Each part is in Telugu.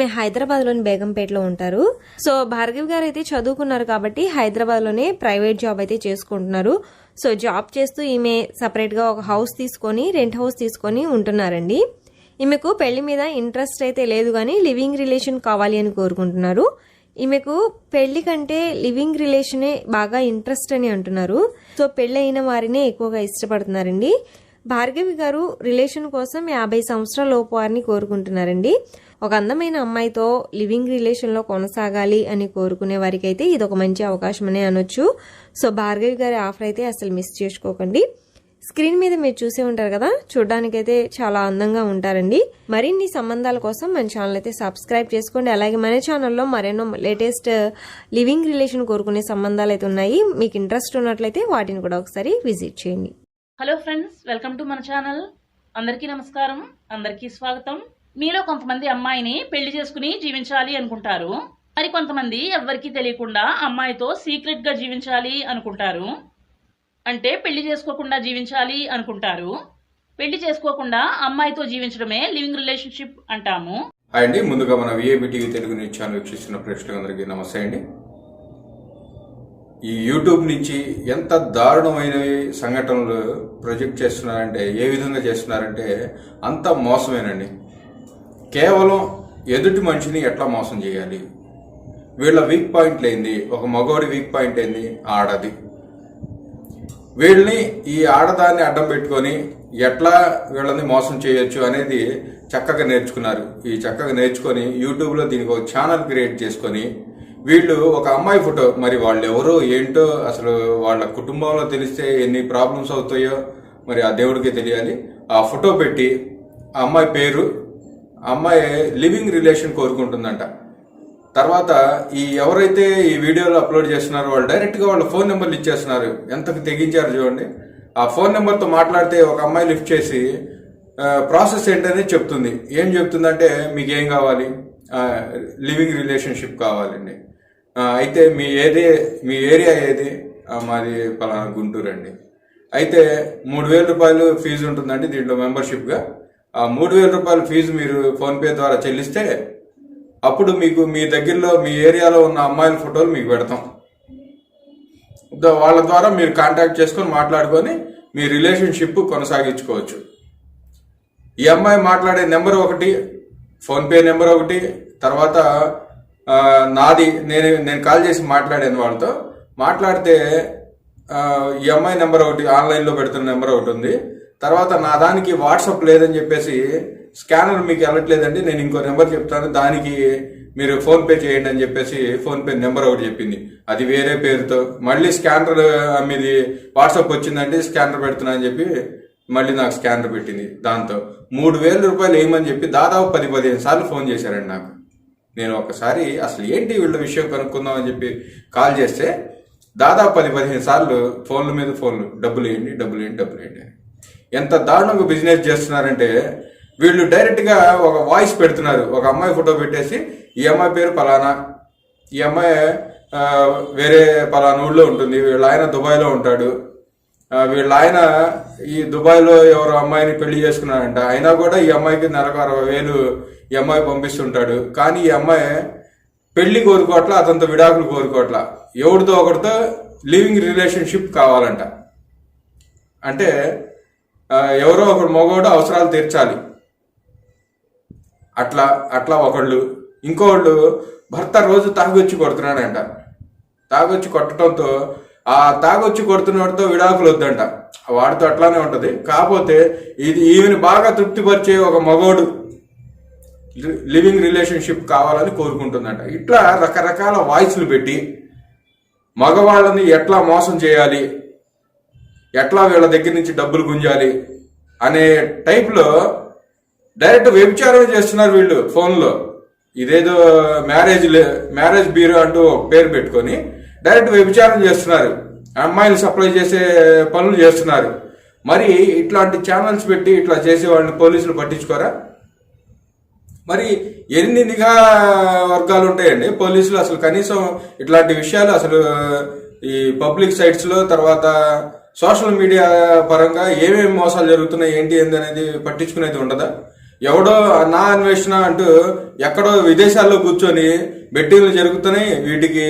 ఈమె హైదరాబాద్లోని బేగంపేటలో ఉంటారు. సో భార్గవి గారు అయితే చదువుకున్నారు కాబట్టి హైదరాబాద్లోనే ప్రైవేట్ జాబ్ అయితే చేసుకుంటున్నారు. సో జాబ్ చేస్తూ ఈమె సపరేట్గా ఒక హౌస్ తీసుకొని రెంట్ హౌస్ తీసుకొని ఉంటున్నారండి. ఈమెకు పెళ్ళి మీద ఇంట్రెస్ట్ అయితే లేదు కానీ లివింగ్ రిలేషన్ కావాలి అని కోరుకుంటున్నారు. ఈమెకు పెళ్ళి కంటే లివింగ్ రిలేషనే బాగా ఇంట్రెస్ట్ అని అంటున్నారు. సో పెళ్ళైన వారినే ఎక్కువగా ఇష్టపడుతున్నారండి. భార్గవి గారు రిలేషన్ కోసం యాభై సంవత్సరాల లోపు వారిని కోరుకుంటున్నారండి. ఒక అందమైన అమ్మాయితో లివింగ్ రిలేషన్లో కొనసాగాలి అని కోరుకునే వారికి అయితే ఇది ఒక మంచి అవకాశం అనే అనొచ్చు. సో భార్గవి గారి ఆఫర్ అయితే అసలు మిస్ చేసుకోకండి. స్క్రీన్ మీద మీరు చూసే ఉంటారు కదా చూడడానికైతే చాలా అందంగా ఉంటారండి. మరిన్ని సంబంధాల కోసం మన ఛానల్ అయితే సబ్స్క్రైబ్ చేసుకోండి. అలాగే మన ఛానల్లో మరెన్నో లేటెస్ట్ లివింగ్ రిలేషన్ కోరుకునే సంబంధాలు అయితే ఉన్నాయి. మీకు ఇంట్రెస్ట్ ఉన్నట్లయితే వాటిని కూడా ఒకసారి విజిట్ చేయండి. హలో ఫ్రెండ్స్ వెల్కమ్ టు మన ఛానల్ అందరికీ నమస్కారం. అందరికీ స్వాగతం. మీలో కొంతమంది అమ్మాయిని పెళ్ళి చేసుకుని జీవించాలి అనుకుంటారు. మరి కొంతమంది ఎవ్వరికీ తెలియకుండా అమ్మాయితో సీక్రెట్గా జీవించాలి అనుకుంటారు. అంటే పెళ్ళి చేసుకోకుండా జీవించాలి అనుకుంటారు. పెళ్ళి చేసుకోకుండా అమ్మాయితో జీవించడమే లివింగ్ రిలేషన్షిప్ అంటాము. అండి. ముందుగా మన VAB TV Telugu news channel వీక్షిస్తున్న ప్రేక్షకులందరికీ నమస్తే అండి. ఈ యూట్యూబ్ నుంచి ఎంత దారుణమైనవి సంఘటనలు ప్రొజెక్ట్ చేస్తున్నారంటే ఏ విధంగా చేస్తున్నారంటే అంత మోసమేనండి. కేవలం ఎదుటి మనిషిని ఎట్లా మోసం చేయాలి? వీళ్ళ వీక్ పాయింట్లు ఏంది? ఒక మగవాడి వీక్ పాయింట్ ఏంది? ఆడది. వీళ్ళని ఈ ఆడదాన్ని అడ్డం పెట్టుకొని ఎట్లా వీళ్ళని మోసం చేయొచ్చు అనేది చక్కగా నేర్చుకున్నారు. ఈ చక్కగా నేర్చుకొని యూట్యూబ్లో దీనికి ఒక ఛానల్ క్రియేట్ చేసుకొని వీళ్ళు ఒక అమ్మాయి ఫోటో మరి వాళ్ళు ఎవరు ఏంటో అసలు వాళ్ళ కుటుంబంలో తెలిస్తే ఎన్ని ప్రాబ్లమ్స్ అవుతాయో మరి ఆ దేవుడికి తెలియాలి. ఆ ఫోటో పెట్టి ఆ అమ్మాయి పేరు ఆ అమ్మాయి లివింగ్ రిలేషన్ కోరుకుంటుందంట. తర్వాత ఈ ఎవరైతే ఈ వీడియోలు అప్లోడ్ చేస్తున్నారో వాళ్ళు డైరెక్ట్గా వాళ్ళ ఫోన్ నెంబర్లు ఇచ్చేస్తున్నారు. ఎంతకు తెగించారు చూడండి. ఆ ఫోన్ నెంబర్తో మాట్లాడితే ఒక అమ్మాయి లిఫ్ట్ చేసి ప్రాసెస్ ఏంటనేది చెప్తుంది. ఏం చెప్తుందంటే మీకు ఏం కావాలి లివింగ్ రిలేషన్షిప్ కావాలండి. అయితే మీ ఏది మీ ఏరియా ఏది? మాది పలానా గుంటూరు అండి. అయితే మూడు వేల రూపాయలు ఫీజు ఉంటుందండి దీంట్లో మెంబర్షిప్గా. ఆ మూడు వేల రూపాయల ఫీజు మీరు ఫోన్పే ద్వారా చెల్లిస్తే అప్పుడు మీకు మీ దగ్గరలో మీ ఏరియాలో ఉన్న అమ్మాయిల ఫోటోలు మీకు పెడతాం. వాళ్ళ ద్వారా మీరు కాంటాక్ట్ చేసుకొని మాట్లాడుకొని మీ రిలేషన్షిప్ కొనసాగించుకోవచ్చు. ఈ అమ్మాయి మాట్లాడే నెంబర్ ఒకటి ఫోన్పే నెంబర్ ఒకటి తర్వాత నాది నేను నేను కాల్ చేసి మాట్లాడాను వాళ్ళతో. మాట్లాడితే ఈ అమ్మాయి నెంబర్ ఒకటి ఆన్లైన్లో పెడుతున్న నెంబర్ ఒకటి ఉంది. తర్వాత నా దానికి వాట్సాప్ లేదని చెప్పేసి స్కానర్ మీకు వెళ్ళట్లేదండి నేను ఇంకో నెంబర్ చెప్తాను దానికి మీరు ఫోన్పే చేయండి అని చెప్పేసి ఫోన్పే నెంబర్ ఒకటి చెప్పింది. అది వేరే పేరుతో. మళ్ళీ స్కానర్ మీది వాట్సాప్ వచ్చిందండి స్కానర్ పెడుతున్నా అని చెప్పి మళ్ళీ నాకు స్కానర్ పెట్టింది దాంతో. మూడు వేల రూపాయలు వేయమని చెప్పి దాదాపు పది పదిహేను సార్లు ఫోన్ చేశారండి నాకు. నేను ఒకసారి అసలు ఏంటి వీళ్ళ విషయం కనుక్కుందాం అని చెప్పి కాల్ చేస్తే దాదాపు పది పదిహేను సార్లు ఫోన్ల మీద ఫోన్లు డబ్బులు వేయండి డబ్బులు వేయండి డబ్బులు వేయండి ఎంత దారుణంగా బిజినెస్ చేస్తున్నారంటే వీళ్ళు డైరెక్ట్గా ఒక వాయిస్ పెడుతున్నారు. ఒక అమ్మాయి ఫోటో పెట్టేసి ఈ అమ్మాయి పేరు పలానా ఈ అమ్మాయి వేరే పలానా ఊళ్ళో ఉంటుంది వీళ్ళ ఆయన దుబాయ్లో ఉంటాడు వీళ్ళ ఆయన ఈ దుబాయ్లో ఎవరో అమ్మాయిని పెళ్ళి చేసుకున్నాడంట అయినా కూడా ఈ అమ్మాయికి నెలకు అరవై వేలు ఈ అమ్మాయి పంపిస్తుంటాడు. కానీ ఈ అమ్మాయి పెళ్ళి కోరుకోవట్ల అతనితో విడాకులు కోరుకోవట్ల. ఎవరితో ఒకరితో లివింగ్ రిలేషన్షిప్ కావాలంట. అంటే ఎవరో ఒకడు మగవాడు అవసరాలు తీర్చాలి. అట్లా అట్లా ఒకళ్ళు. ఇంకోళ్ళు భర్త రోజు తాగొచ్చి కొడుతున్నాడంట. తాగొచ్చి కొట్టడంతో ఆ తాగొచ్చి కొడుతున్నవాడితో విడాకులు వద్దంట వాడితో అట్లానే ఉంటుంది. కాకపోతే ఇది ఈమెను బాగా తృప్తిపరిచే ఒక మగోడు లివింగ్ రిలేషన్షిప్ కావాలని కోరుకుంటుందంట. ఇట్లా రకరకాల వాయిస్లు పెట్టి మగవాళ్ళని ఎట్లా మోసం చేయాలి? ఎట్లా వీళ్ళ దగ్గర నుంచి డబ్బులు గుంజాలి? అనే టైప్లో డైరెక్ట్ వ్యభిచారం చేస్తున్నారు వీళ్ళు ఫోన్లో. ఇదేదో మ్యారేజ్ లే- మ్యారేజ్ బ్యూరో అంటూ పేరు పెట్టుకొని డైరెక్ట్ వ్యభిచారం చేస్తున్నారు. అమ్మాయిలు సప్లై చేసే పనులు చేస్తున్నారు. మరి ఇట్లాంటి ఛానల్స్ పెట్టి ఇట్లా చేసే వాళ్ళని పోలీసులు పట్టించుకోరా? మరి ఎన్ని నిఘా వర్గాలు ఉంటాయండి? పోలీసులు అసలు కనీసం ఇట్లాంటి విషయాలు అసలు ఈ పబ్లిక్ సైట్స్లో తర్వాత సోషల్ మీడియా పరంగా ఏమేమి మోసాలు జరుగుతున్నాయి ఏంటి ఏంది అనేది పట్టించుకునేది ఉండదా? ఎవడో నా అన్వేషణ అంటూ ఎక్కడో విదేశాల్లో కూర్చొని బెట్టింగ్లు జరుగుతున్నాయి వీటికి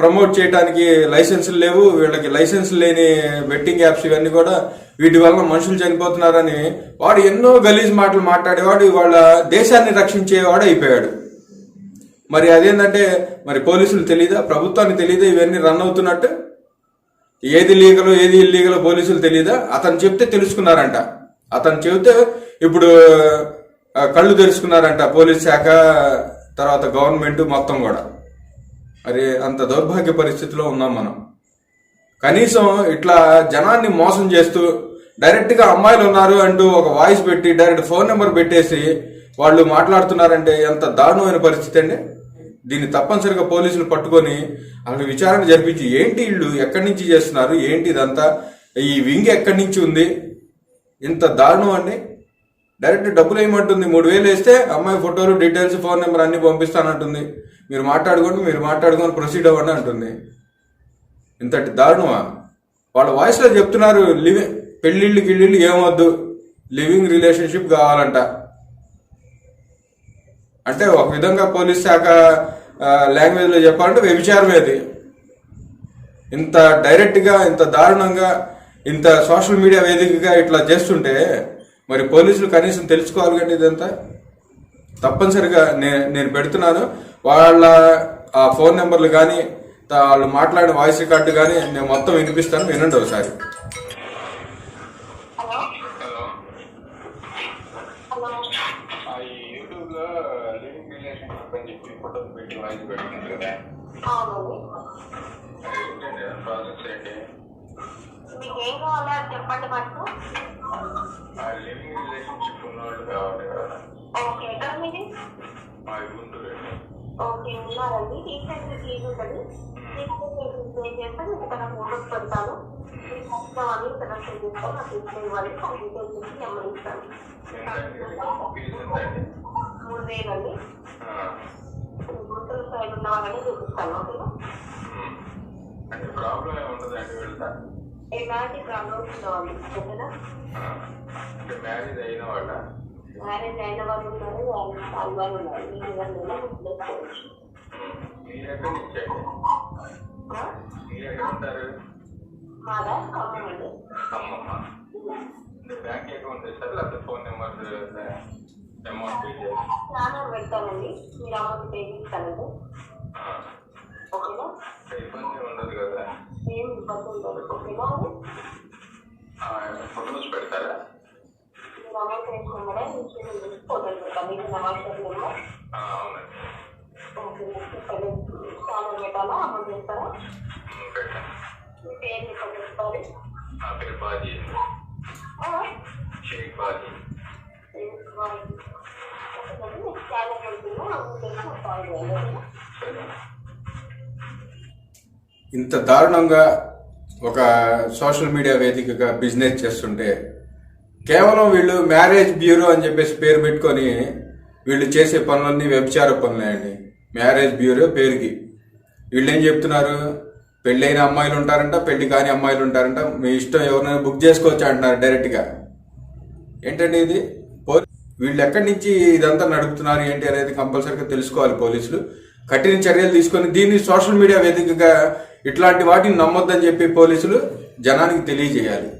ప్రమోట్ చేయడానికి లైసెన్సులు లేవు. వీళ్ళకి లైసెన్స్ లేని బెట్టింగ్ యాప్స్ ఇవన్నీ కూడా వీటి వల్ల మనుషులు చనిపోతున్నారని వాడు ఎన్నో గలీజ్ మాటలు మాట్లాడేవాడు. వాళ్ళ దేశాన్ని రక్షించేవాడు అయిపోయాడు. మరి అదేంటంటే మరి పోలీసులు తెలీదా? ప్రభుత్వానికి తెలీదా? ఇవన్నీ రన్ అవుతున్నట్టు? ఏది లీగలో ఏది ఇల్లీగలో పోలీసులు తెలీదా? అతను చెప్తే తెలుసుకున్నారంట. అతను చెబితే ఇప్పుడు కళ్ళు తెరుచుకున్నారంట పోలీస్ శాఖ తర్వాత గవర్నమెంట్ మొత్తం కూడా. అరే అంత దౌర్భాగ్య పరిస్థితిలో ఉన్నాం మనం. కనీసం ఇట్లా జనాన్ని మోసం చేస్తూ డైరెక్ట్గా అమ్మాయిలు ఉన్నారు అంటూ ఒక వాయిస్ పెట్టి డైరెక్ట్ ఫోన్ నెంబర్ పెట్టేసి వాళ్ళు మాట్లాడుతున్నారంటే ఎంత దారుణమైన పరిస్థితి అండి. దీన్ని తప్పనిసరిగా పోలీసులు పట్టుకొని అక్కడ విచారణ జరిపించి ఏంటి వీళ్ళు ఎక్కడి నుంచి చేస్తున్నారు ఏంటి ఇదంతా ఈ వింగ్ ఎక్కడి నుంచి ఉంది ఇంత దారుణం అండి. డైరెక్ట్ డబ్బులు వేయమంటుంది మూడు వేలు వేస్తే అమ్మాయి ఫోటోలు డీటెయిల్స్ ఫోన్ నెంబర్ అన్ని పంపిస్తానంటుంది. మీరు మాట్లాడుకోండి మీరు మాట్లాడుకొని ప్రొసీడ్ అవ్వండి అంటుంది. ఇంతటి దారుణమా? వాళ్ళ వాయిస్లో చెప్తున్నారు లివింగ్ పెళ్ళిళ్ళు గిళ్ళిళ్ళు ఏమొద్దు? లివింగ్ రిలేషన్షిప్ కావాలంట. అంటే ఒక విధంగా పోలీస్ శాఖ లాంగ్వేజ్లో చెప్పాలంటే వ్యభిచారం అది. ఇంత డైరెక్ట్గా ఇంత దారుణంగా ఇంత సోషల్ మీడియా వేదికగా ఇట్లా చేస్తుంటే మరి పోలీసులు కనీసం తెలుసుకోవాలి కానీ ఇదంతా? తప్పనిసరిగా నేను నేను పెడుతున్నాను. వాళ్ళ ఆ ఫోన్ నెంబర్లు కానీ వాళ్ళు మాట్లాడిన వాయిస్ రికార్డు కానీ నేను మొత్తం వినిపిస్తాను వినండి ఒకసారి. హలో. హలో. హలో. యూట్యూబ్లో లివింగ్ రిలేషన్షిప్ అని చెప్పి ఫోటోలు పెట్టి వాయిస్ పెడుతున్నారు కదా అవునండి ఏంటండి ప్రాసెస్ ఏంటి మీకు ఏం కావాలో అది చెప్పండి మాకు ఆ లివింగ్ రిలేషన్షిప్ ఉన్న వాళ్ళు కావాలి కదా ఓకే ఎక్కడ మీది మా గుంటూరు ఉన్నారండి రీసెంట్ ఫీజు ఉంటుంది. మీకు ఫోటోస్ పెడతాను మీకు చేసుకొని నాకు ఇస్తే ఇవ్వాలి. ఆ డీటెయిల్స్ ఇచ్చి నెంబర్ ఇస్తాను మూడు వేలు అండి గుంటూరు సైడ్ ఉన్న వాళ్ళని చూపిస్తాను ఓకేనా? ప్రాబ్లం ఏముంటుందండి వెళ్తా ఎలాంటి ప్రాబ్లమ్స్ ఉండవండి ఓకేనా? మ్యారేజ్ అయిన వాళ్ళ? మ్యారేజ్ అయిన వాళ్ళు ఉన్నారు వాళ్ళు వాళ్ళు ఉన్నారు. మీరు బుక్ బ్యాంక్ అకౌంట్ ఇస్తారు లేకపోతే ఫోన్ నెంబర్ అమౌంట్ పే చేసి పెడతానండి మీరు అమౌంట్ పే చేస్తానండి ఓకేనా ఇబ్బంది ఉండదు కదా ఏం ఇబ్బంది ఉండదు ఓకేనా ఫోటోస్ పెడతారా మీరు అమౌంట్ వేసుకున్నారా ఫోటోలు పెడతాను మీకు వాట్సాప్ నెంబర్ ఓకే అమౌంట్ పేరు మీకు చెప్తారు నా పేరు బాజీ షేక్ బాజీ మీకు అమౌంట్ కాల్ ఇంత దారుణంగా ఒక సోషల్ మీడియా వేదికగా బిజినెస్ చేస్తుంటే కేవలం వీళ్ళు మ్యారేజ్ బ్యూరో అని చెప్పేసి పేరు పెట్టుకొని వీళ్ళు చేసే పనులన్నీ వ్యభిచార పనులే అండి. మ్యారేజ్ బ్యూరో పేరుకి. వీళ్ళు ఏం చెప్తున్నారు? పెళ్ళైన అమ్మాయిలు ఉంటారంట పెళ్ళి కాని అమ్మాయిలు ఉంటారంట మీ ఇష్టం ఎవరినైనా బుక్ చేసుకోవచ్చు అంటున్నారు డైరెక్ట్గా ఏంటండి ఇది? వీళ్ళు ఎక్కడి నుంచి ఇదంతా నడుపుతున్నారు ఏంటి అనేది కంపల్సరీగా తెలుసుకోవాలి పోలీసులు. కఠిన చర్యలు తీసుకొని దీన్ని సోషల్ మీడియా వేదికగా ఇట్లాంటి వాటిని నమ్మొద్దని చెప్పి పోలీసులు జనానికి తెలియజేయాలి.